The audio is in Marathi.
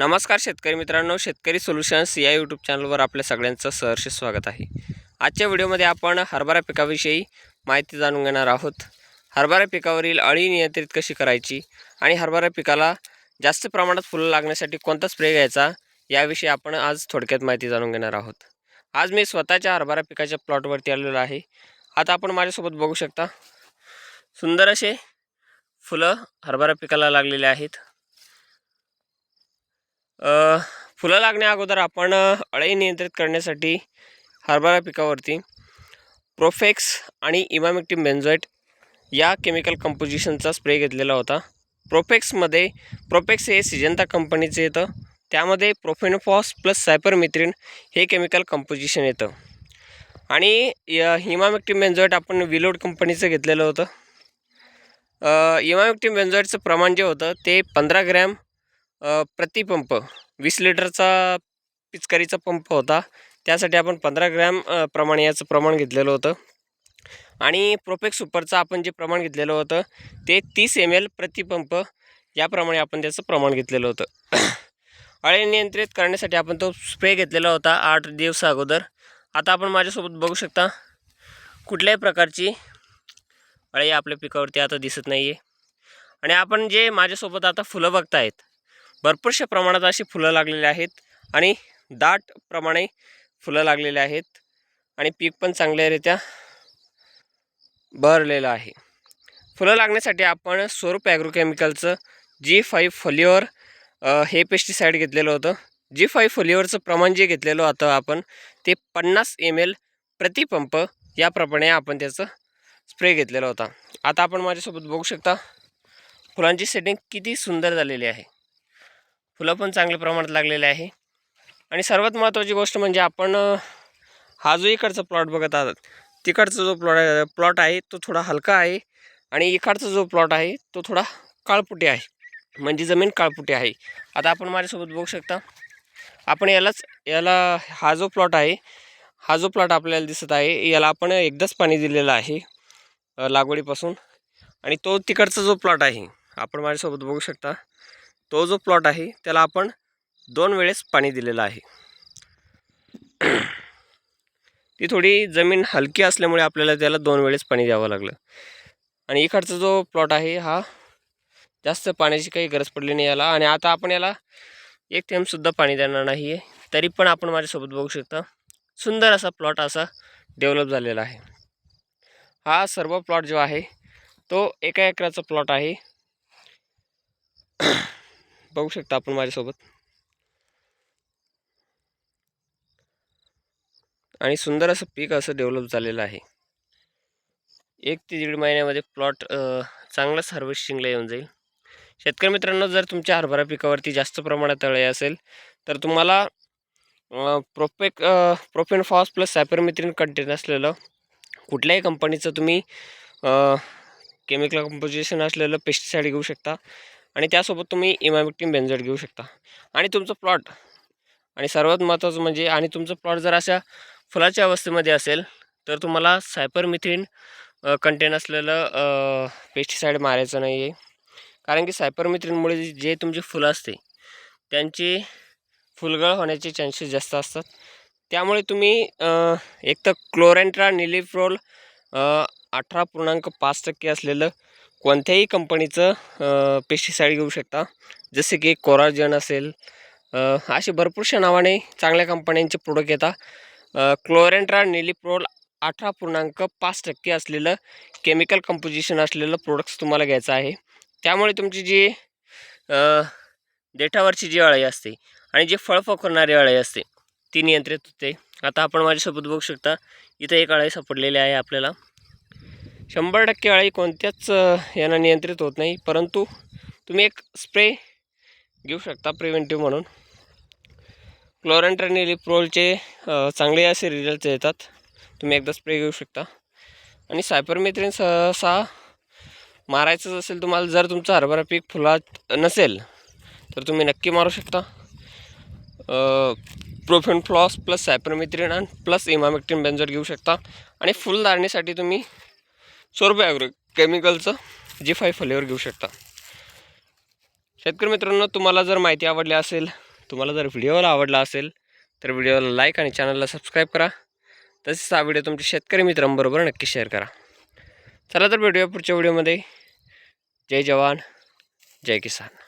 नमस्कार शेतकरी मित्रांनो शेतकरी सोल्युशन्स या यूट्यूब चॅनलवर आपल्या सगळ्यांचं सहर्ष स्वागत आहे. आजच्या व्हिडिओमध्ये आपण हरभरा पिकाविषयी माहिती जाणून घेणार आहोत. हरभरा पिकावरील अळी नियंत्रित कशी करायची आणि हरभरा पिकाला जास्त प्रमाणात फुलं लागण्यासाठी कोणता स्प्रे घ्यायचा याविषयी आपण आज थोडक्यात माहिती जाणून घेणार आहोत. आज मी स्वतःच्या हरभरा पिकाच्या प्लॉटवरती आलेलो आहे. आता आपण माझ्यासोबत बघू शकता. सुंदर असे फुलं हरभरा पिकाला लागलेले आहेत. फुलं लागण्या अगोदर आपण अळी नियंत्रित करण्यासाठी हरभरा पिकावरती प्रोफेक्स आणि इमामिक्टिम बेन्झोएट या केमिकल कंपोजिशनचा स्प्रे घेतलेला होता. प्रोफेक्समध्ये प्रोफेक्स हे सिजंता कंपनीचं येतं. त्यामध्ये प्रोफेनोफॉस प्लस सायपरमिथ्रिन हे केमिकल कंपोजिशन येतं. आणि इमामिक्टिम बेन्झोएट आपण विलोड कंपनीचं घेतलेलं होतं. इमामिक्टिम बेन्झोएटचं प्रमाण जे होतं ते पंधरा ग्रॅम प्रतिपंप. वीस लिटरचा पिचकारीचा पंप होता. त्यासाठी आपण पंधरा ग्रॅम प्रमाणे याचं प्रमाण घेतलेलं होतं. आणि प्रोपेक्स सुपरचं आपण जे प्रमाण घेतलेलं होतं ते तीस एम एल प्रतिपंप याप्रमाणे आपण त्याचं प्रमाण घेतलेलं होतं. अळे नियंत्रित करण्यासाठी आपण तो स्प्रे घेतलेला होता आठ दिवसा अगोदर. आता आपण माझ्यासोबत बघू शकता कुठल्याही प्रकारची अळे आपल्या पिकावरती आता दिसत नाही आहे आणि आपण जे माझ्यासोबत आता फुलं बघतायत भरपूरशा प्रमाणात अशी फुलं लागलेली आहेत आणि दाट प्रमाणे फुलं लागलेले आहेत आणि पीक पण चांगल्यारित्या भरलेलं आहे. फुलं लागण्यासाठी आपण स्वरूप ॲग्रोकेमिकलचं जी फाईव्ह फलिओर हे पेस्टिसाईड घेतलेलं होतं. जी फाईव्ह फलिओरचं प्रमाण जे घेतलेलं होतं आपण ते पन्नास एम एल प्रतिपंप याप्रमाणे आपण त्याचं स्प्रे घेतलेला होता. आता आपण माझ्यासोबत बघू शकता फुलांची सेटिंग किती सुंदर झालेली आहे. फुलं पण चांगल्या प्रमाणात लागलेले आहे. आणि सर्वात महत्त्वाची गोष्ट म्हणजे आपण हा जो इकडचा प्लॉट बघत आहात तिकडचा जो प्लॉट प्लॉट आहे तो थोडा हलका आहे. आणि इकडचा जो प्लॉट आहे तो थोडा काळपुटी आहे. म्हणजे जमीन काळपुटी आहे. आता आपण माझ्यासोबत बघू शकता आपण यालाच याला हा जो प्लॉट आहे हा जो प्लॉट आपल्याला दिसत आहे याला आपण एकदाच पाणी दिलेलं आहे लागवडीपासून. आणि तो तिकडचा जो प्लॉट आहे आपण माझ्यासोबत बघू शकता. तो जो प्लॉट आहे त्याला आपण दोन वेळेस पाणी दिलेलं आहे. ती थोडी जमीन हलकी असल्यामुळे आपल्याला त्याला दोन वेळेस पाणी द्यावं लागलं. आणि इकडचा जो प्लॉट आहे हा जास्त पाण्याची काही गरज पडली नाही याला. आणि आता आपण याला एक थेंबसुद्धा पाणी देणार नाही आहे तरी पण आपण माझ्यासोबत बघू शकता सुंदर असा प्लॉट असा डेव्हलप झालेला आहे. हा सर्व प्लॉट जो आहे तो एका एकराचा प्लॉट आहे. बघू शकता आपण माझ्यासोबत. आणि सुंदर असं पीक असं डेव्हलप झालेलं आहे. एक ते दीड महिन्यामध्ये प्लॉट चांगलंच हार्वेस्टिंगला येऊन जाईल. शेतकरी मित्रांनो जर तुमच्या हरभरा पिकावरती जास्त प्रमाणात तळे असेल तर तुम्हाला प्रोपेक profenofos plus cypermethrin content असलेलं कुठल्याही कंपनीचं तुम्ही केमिकल कंपोजिशन असलेलं पेस्टिसाईड घेऊ शकता. आणि त्यासोबत तुम्ही इमामिक्टिन बेन्झोएट घेऊ शकता. आणि तुमचं प्लॉट आणि सर्वात महत्त्वाचं म्हणजे आणि तुमचं प्लॉट जर अशा फुलाच्या अवस्थेमध्ये असेल तर तुम्हाला सायपरमिथिन कंटेन असलेलं पेस्टिसाईड मारायचं नाही आहे कारण की सायपरमिथिनमुळे जे तुमची फुलं असते त्यांची फुलगळ होण्याचे चान्सेस जास्त असतात. त्यामुळे तुम्ही एक तर क्लोरेंट्रा निलिफ्रोल अठरा पूर्णांक पाच टक्के असलेलं कोणत्याही कंपनीचं पेस्टिसाईड घेऊ शकता. जसे की कोराजन असेल असे भरपूरशा नावाने चांगल्या कंपन्यांचे प्रोडक्ट येतात. क्लोरेंट्रा निलिप्रोल अठरा पूर्णांक पाच टक्के असलेलं केमिकल कंपोजिशन असलेलं प्रोडक्ट्स तुम्हाला घ्यायचं आहे. त्यामुळे तुमची जी देठावरची जी अळी असते आणि जी फळ फकरणारी अळी असते ती नियंत्रित होते. आता आपण माझ्यासोबत बघू शकता इथं एक अळी सापडलेली आहे आपल्याला. शंभर टक्के अळी कोणत्याच यांना नियंत्रित होत नाही. परंतु तुम्ही एक स्प्रे घेऊ शकता प्रिव्हेंटिव्ह म्हणून. क्लोरंट्रनिलिप्रोलचे चांगले असे रिझल्ट येतात. तुम्ही एकदा स्प्रे घेऊ शकता. आणि सायपरमेथ्रिन सहसा मारायचंच असेल तुम्हाला जर तुमचं हरभरा पीक फुलात नसेल तर तुम्ही नक्की मारू शकता. प्रोफेन फ्लॉस प्लस सायपरमिथ्रिन आणि प्लस इमामेक्टिन बेंजर घेऊ शकता. आणि फुलधारणीसाठी तुम्ही सोरबे ॲग्रो केमिकलचं जी फाय फलेवर घेऊ शकता. शेतकरी मित्रांनो तुम्हाला जर माहिती आवडली असेल तुम्हाला जर व्हिडिओला आवडला असेल तर व्हिडिओला लाईक आणि चॅनलला सबस्क्राईब करा. तसेच हा व्हिडिओ तुमच्या शेतकरी मित्रांबरोबर नक्की शेअर करा. चला तर भेटूया पुढच्या व्हिडिओमध्ये. जय जवान जय किसान.